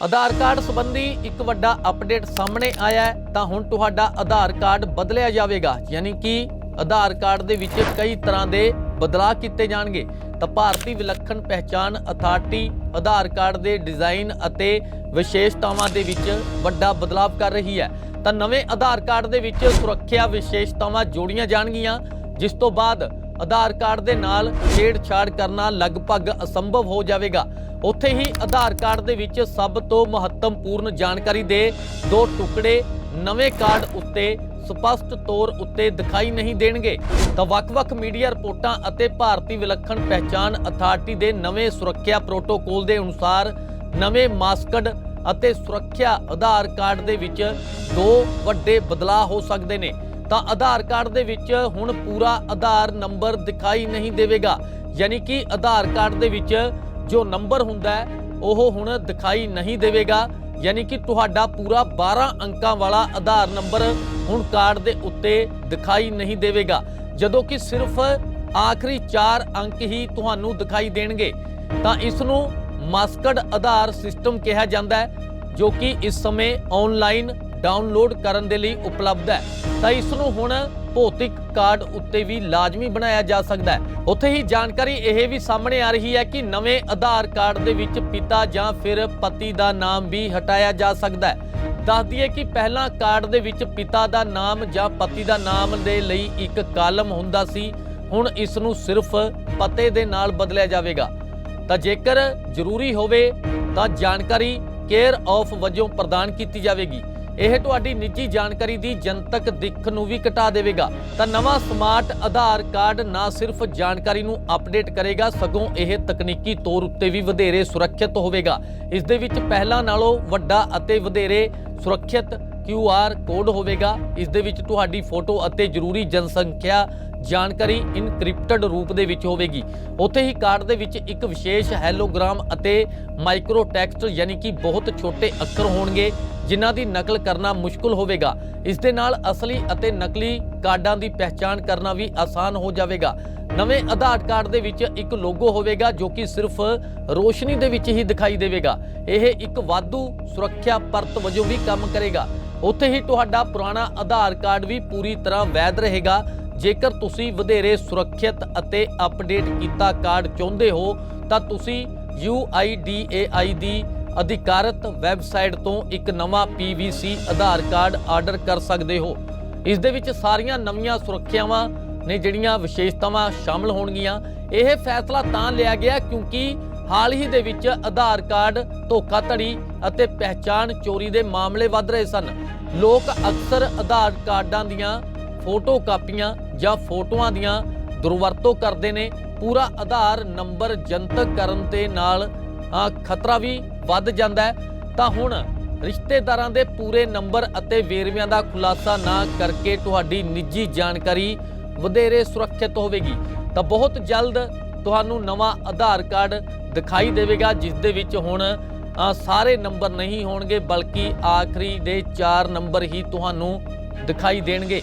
ਆਧਾਰ card ਸੰਬੰਧੀ ਇੱਕ ਵੱਡਾ ਅਪਡੇਟ ਸਾਹਮਣੇ ਆਇਆ ਹੈ, ਤਾਂ ਹੁਣ ਤੁਹਾਡਾ ਆਧਾਰ ਕਾਰਡ ਬਦਲਿਆ ਜਾਵੇਗਾ, ਯਾਨੀ ਕਿ ਆਧਾਰ ਕਾਰਡ ਦੇ ਵਿੱਚ ਕਈ ਤਰ੍ਹਾਂ ਦੇ ਬਦਲਾਅ ਕੀਤੇ ਜਾਣਗੇ। ਤਾਂ ਭਾਰਤੀ ਵਿਲੱਖਣ ਪਹਿਚਾਣ ਅਥਾਰਟੀ ਆਧਾਰ ਕਾਰਡ ਦੇ ਡਿਜ਼ਾਈਨ ਅਤੇ ਵਿਸ਼ੇਸ਼ਤਾਵਾਂ ਦੇ ਵਿੱਚ ਵੱਡਾ ਬਦਲਾਅ ਕਰ ਰਹੀ ਹੈ। ਤਾਂ ਨਵੇਂ ਆਧਾਰ ਕਾਰਡ ਦੇ ਵਿੱਚ ਸੁਰੱਖਿਆ ਵਿਸ਼ੇਸ਼ਤਾਵਾਂ ਜੋੜੀਆਂ ਜਾਣਗੀਆਂ, ਜਿਸ ਤੋਂ ਬਾਅਦ ਆਧਾਰ ਕਾਰਡ ਦੇ ਨਾਲ ਛੇੜਛਾੜ ਕਰਨਾ ਲਗਭਗ ਅਸੰਭਵ ਹੋ ਜਾਵੇਗਾ। ਉੱਥੇ ਹੀ ਆਧਾਰ ਕਾਰਡ ਦੇ ਵਿੱਚ ਸਭ ਤੋਂ ਮਹੱਤਵਪੂਰਨ ਜਾਣਕਾਰੀ ਦੇ ਦੋ ਟੁਕੜੇ ਨਵੇਂ ਕਾਰਡ ਉੱਤੇ ਸਪਸ਼ਟ ਤੌਰ ਉੱਤੇ ਦਿਖਾਈ ਨਹੀਂ ਦੇਣਗੇ। ਤਾਂ ਵੱਖ-ਵੱਖ ਮੀਡੀਆ ਰਿਪੋਰਟਾਂ ਅਤੇ ਭਾਰਤੀ ਵਿਲੱਖਣ ਪਹਿਚਾਣ ਅਥਾਰਟੀ ਦੇ ਨਵੇਂ ਸੁਰੱਖਿਆ ਪ੍ਰੋਟੋਕੋਲ ਦੇ ਅਨੁਸਾਰ ਨਵੇਂ ਮਾਸਕਡ ਅਤੇ ਸੁਰੱਖਿਆ ਆਧਾਰ ਕਾਰਡ ਦੇ ਵਿੱਚ ਦੋ ਵੱਡੇ ਬਦਲਾਅ ਹੋ ਸਕਦੇ ਨੇ। ਤਾਂ ਆਧਾਰ ਕਾਰਡ ਦੇ ਵਿੱਚ ਹੁਣ ਪੂਰਾ ਆਧਾਰ ਨੰਬਰ ਦਿਖਾਈ ਨਹੀਂ ਦੇਵੇਗਾ। ਯਾਨੀ ਕਿ ਆਧਾਰ ਕਾਰਡ ਦੇ ਵਿੱਚ ਜੋ ਨੰਬਰ ਹੁੰਦਾ ਹੈ, ਉਹ ਹੁਣ ਦਿਖਾਈ ਨਹੀਂ ਦੇਵੇਗਾ। ਯਾਨੀ ਕਿ ਤੁਹਾਡਾ ਪੂਰਾ 12 ਅੰਕਾਂ ਵਾਲਾ ਆਧਾਰ ਨੰਬਰ ਹੁਣ ਕਾਰਡ ਦੇ ਉੱਤੇ ਦਿਖਾਈ ਨਹੀਂ ਦੇਵੇਗਾ। ਜਦੋਂ ਕਿ ਸਿਰਫ ਆਖਰੀ 4 ਅੰਕ ਹੀ ਤੁਹਾਨੂੰ ਦਿਖਾਈ ਦੇਣਗੇ। ਤਾਂ ਇਸ ਨੂੰ ਮਾਸਕਡ ਆਧਾਰ ਸਿਸਟਮ ਕਿਹਾ ਜਾਂਦਾ ਹੈ, ਜੋ ਕਿ ਇਸ ਸਮੇਂ ਆਨਲਾਈਨ ਡਾਊਨਲੋਡ ਕਰਨ ਦੇ ਲਈ ਉਪਲਬਧ ਹੈ। ਤਾਂ ਇਸ ਨੂੰ ਹੁਣ ਭੌਤਿਕ ਕਾਰਡ ਉੱਤੇ ਵੀ ਲਾਜ਼ਮੀ ਬਣਾਇਆ ਜਾ ਸਕਦਾ ਹੈ। ਉੱਥੇ ਹੀ ਜਾਣਕਾਰੀ ਇਹ ਵੀ ਸਾਹਮਣੇ ਆ ਰਹੀ ਹੈ ਕਿ ਨਵੇਂ ਆਧਾਰ ਕਾਰਡ ਦੇ ਵਿੱਚ ਪਿਤਾ ਜਾਂ ਫਿਰ ਪਤੀ ਦਾ ਨਾਮ ਵੀ ਹਟਾਇਆ ਜਾ ਸਕਦਾ ਹੈ। ਦੱਸ ਦਈਏ ਕਿ ਪਹਿਲਾਂ ਕਾਰਡ ਦੇ ਵਿੱਚ ਪਿਤਾ ਦਾ ਨਾਮ ਜਾਂ ਪਤੀ ਦਾ ਨਾਮ ਦੇ ਲਈ ਇੱਕ ਕਾਲਮ ਹੁੰਦਾ ਸੀ। ਹੁਣ ਇਸ ਨੂੰ ਸਿਰਫ ਪਤੇ ਦੇ ਨਾਲ ਬਦਲਿਆ ਜਾਵੇਗਾ। ਤਾਂ ਜੇਕਰ ਜ਼ਰੂਰੀ ਹੋਵੇ ਤਾਂ ਜਾਣਕਾਰੀ ਕੇਅਰ ਆਫ ਵਜੋਂ ਪ੍ਰਦਾਨ ਕੀਤੀ ਜਾਵੇਗੀ। ਇਹ ਤੁਹਾਡੀ ਨਿੱਜੀ ਜਾਣਕਾਰੀ ਦੀ ਜਨਤਕ ਦਿੱਖ ਨੂੰ ਵੀ ਘਟਾ ਦੇਵੇਗਾ। ਤਾਂ ਨਵਾਂ ਸਮਾਰਟ ਆਧਾਰ ਕਾਰਡ ਨਾ ਸਿਰਫ ਜਾਣਕਾਰੀ ਨੂੰ ਅਪਡੇਟ ਕਰੇਗਾ, ਸਗੋਂ ਇਹ ਤਕਨੀਕੀ ਤੌਰ ਉੱਤੇ ਵੀ ਵਧੇਰੇ ਸੁਰੱਖਿਅਤ ਹੋਵੇਗਾ। ਇਸ ਦੇ ਵਿੱਚ ਪਹਿਲਾਂ ਨਾਲੋਂ ਵੱਡਾ ਅਤੇ ਵਧੇਰੇ ਸੁਰੱਖਿਅਤ ਕਿਊ ਆਰ ਕੋਡ ਹੋਵੇਗਾ। ਇਸ ਦੇ ਵਿੱਚ ਤੁਹਾਡੀ ਫੋਟੋ ਅਤੇ ਜ਼ਰੂਰੀ ਜਨਸੰਖਿਆ ਜਾਣਕਾਰੀ ਇਨਕ੍ਰਿਪਟਡ ਰੂਪ ਦੇ ਵਿੱਚ ਹੋਵੇਗੀ। ਉੱਥੇ ਹੀ ਕਾਰਡ ਦੇ ਵਿੱਚ ਇੱਕ ਵਿਸ਼ੇਸ਼ ਹੈਲੋਗ੍ਰਾਮ ਅਤੇ ਮਾਈਕਰੋ ਟੈਕਸਟ ਯਾਨੀ ਕਿ ਬਹੁਤ ਛੋਟੇ ਅੱਖਰ ਹੋਣਗੇ, ਜਿਨ੍ਹਾਂ ਦੀ ਨਕਲ ਕਰਨਾ ਮੁਸ਼ਕਲ ਹੋਵੇਗਾ। ਇਸ ਦੇ ਨਾਲ ਅਸਲੀ ਅਤੇ ਨਕਲੀ ਕਾਰਡਾਂ ਦੀ ਪਹਿਚਾਣ ਕਰਨਾ ਵੀ ਆਸਾਨ ਹੋ ਜਾਵੇਗਾ। ਨਵੇਂ ਆਧਾਰ ਕਾਰਡ ਦੇ ਵਿੱਚ ਇੱਕ ਲੋਗੋ ਹੋਵੇਗਾ, ਜੋ ਕਿ ਸਿਰਫ ਰੋਸ਼ਨੀ ਦੇ ਵਿੱਚ ਹੀ ਦਿਖਾਈ ਦੇਵੇਗਾ। ਇਹ ਇੱਕ ਵਾਧੂ ਸੁਰੱਖਿਆ ਪਰਤ ਵਜੋਂ ਵੀ ਕੰਮ ਕਰੇਗਾ। ਉੱਥੇ ਹੀ ਤੁਹਾਡਾ ਪੁਰਾਣਾ ਆਧਾਰ ਕਾਰਡ ਵੀ ਪੂਰੀ ਤਰ੍ਹਾਂ ਵੈਧ ਰਹੇਗਾ। ਜੇਕਰ ਤੁਸੀਂ ਵਧੇਰੇ ਸੁਰੱਖਿਅਤ ਅਤੇ ਅਪਡੇਟ ਕੀਤਾ ਕਾਰਡ ਚਾਹੁੰਦੇ ਹੋ, ਤਾਂ ਤੁਸੀਂ UIDAI ਦੀ ਅਧਿਕਾਰਤ ਵੈਬਸਾਈਟ ਤੋਂ ਇੱਕ ਨਵਾਂ PVC ਆਧਾਰ ਕਾਰਡ ਆਰਡਰ ਕਰ ਸਕਦੇ ਹੋ। ਇਸ ਦੇ ਵਿੱਚ ਸਾਰੀਆਂ ਨਵੀਆਂ ਸੁਰੱਖਿਆਵਾਂ ਨੇ ਜਿਹੜੀਆਂ ਵਿਸ਼ੇਸ਼ਤਾਵਾਂ ਸ਼ਾਮਲ ਹੋਣਗੀਆਂ। ਇਹ ਫੈਸਲਾ ਤਾਂ ਲਿਆ ਗਿਆ ਕਿਉਂਕਿ ਹਾਲ ਹੀ ਦੇ ਵਿੱਚ ਆਧਾਰ ਕਾਰਡ, ਧੋਖਾਧੜੀ ਅਤੇ ਪਹਿਚਾਣ ਚੋਰੀ ਦੇ ਮਾਮਲੇ ਵੱਧ ਰਹੇ ਸਨ। ਲੋਕ ਅਕਸਰ ਆਧਾਰ ਕਾਰਡਾਂ ਦੀਆਂ ਫੋਟੋ ਕਾਪੀਆਂ ਜਾਂ ਫੋਟੋਆਂ ਦੀਆਂ ਦੁਰਵਰਤੋਂ ਕਰਦੇ ਨੇ। ਪੂਰਾ ਆਧਾਰ ਨੰਬਰ ਜਨਤਕ ਕਰਨ ਦੇ ਨਾਲ ਖਤਰਾ ਵੀ ਵੱਧ ਜਾਂਦਾ ਹੈ। ਤਾਂ ਹੁਣ ਰਿਸ਼ਤੇਦਾਰਾਂ ਦੇ ਪੂਰੇ ਨੰਬਰ ਅਤੇ ਵੇਰਵਿਆਂ ਦਾ ਖੁਲਾਸਾ ਨਾ ਕਰਕੇ ਤੁਹਾਡੀ ਨਿੱਜੀ ਜਾਣਕਾਰੀ ਵਧੇਰੇ ਸੁਰੱਖਿਅਤ ਹੋਵੇਗੀ। ਤਾਂ ਬਹੁਤ ਜਲਦ ਤੁਹਾਨੂੰ ਨਵਾਂ ਆਧਾਰ ਕਾਰਡ ਦਿਖਾਈ ਦੇਵੇਗਾ, ਜਿਸ ਦੇ ਵਿੱਚ ਹੁਣ ਸਾਰੇ ਨੰਬਰ ਨਹੀਂ ਹੋਣਗੇ, ਬਲਕਿ ਆਖਰੀ ਦੇ 4 ਨੰਬਰ ਹੀ ਤੁਹਾਨੂੰ ਦਿਖਾਈ ਦੇਣਗੇ।